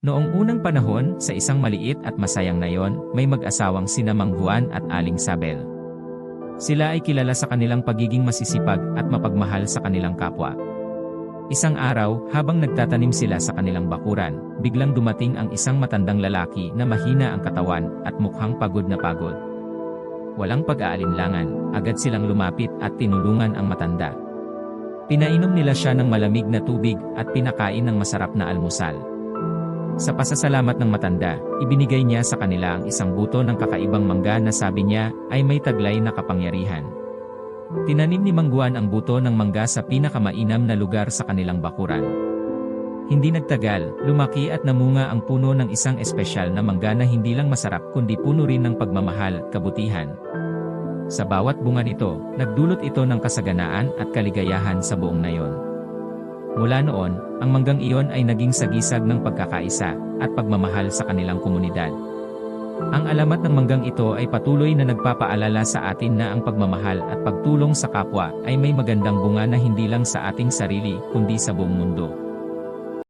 Noong unang panahon, sa isang maliit at masayang nayon, may mag-asawang sina Mang Juan at Aling Sabel. Sila ay kilala sa kanilang pagiging masisipag at mapagmahal sa kanilang kapwa. Isang araw, habang nagtatanim sila sa kanilang bakuran, biglang dumating ang isang matandang lalaki na mahina ang katawan at mukhang pagod na pagod. Walang pag-aalinlangan, agad silang lumapit at tinulungan ang matanda. Pinainom nila siya ng malamig na tubig at pinakain ng masarap na almusal. Sa pasasalamat ng matanda, ibinigay niya sa kanila ang isang buto ng kakaibang mangga na sabi niya ay may taglay na kapangyarihan. Tinanim ni Mangguan ang buto ng mangga sa pinakamainam na lugar sa kanilang bakuran. Hindi nagtagal, lumaki at namunga ang puno ng isang espesyal na mangga na hindi lang masarap kundi puno rin ng pagmamahal at kabutihan. Sa bawat bunga nito, nagdulot ito ng kasaganaan at kaligayahan sa buong nayon. Mula noon, ang manggang iyon ay naging sagisag ng pagkakaisa at pagmamahal sa kanilang komunidad. Ang alamat ng manggang ito ay patuloy na nagpapaalala sa atin na ang pagmamahal at pagtulong sa kapwa ay may magandang bunga na hindi lang sa ating sarili kundi sa buong mundo.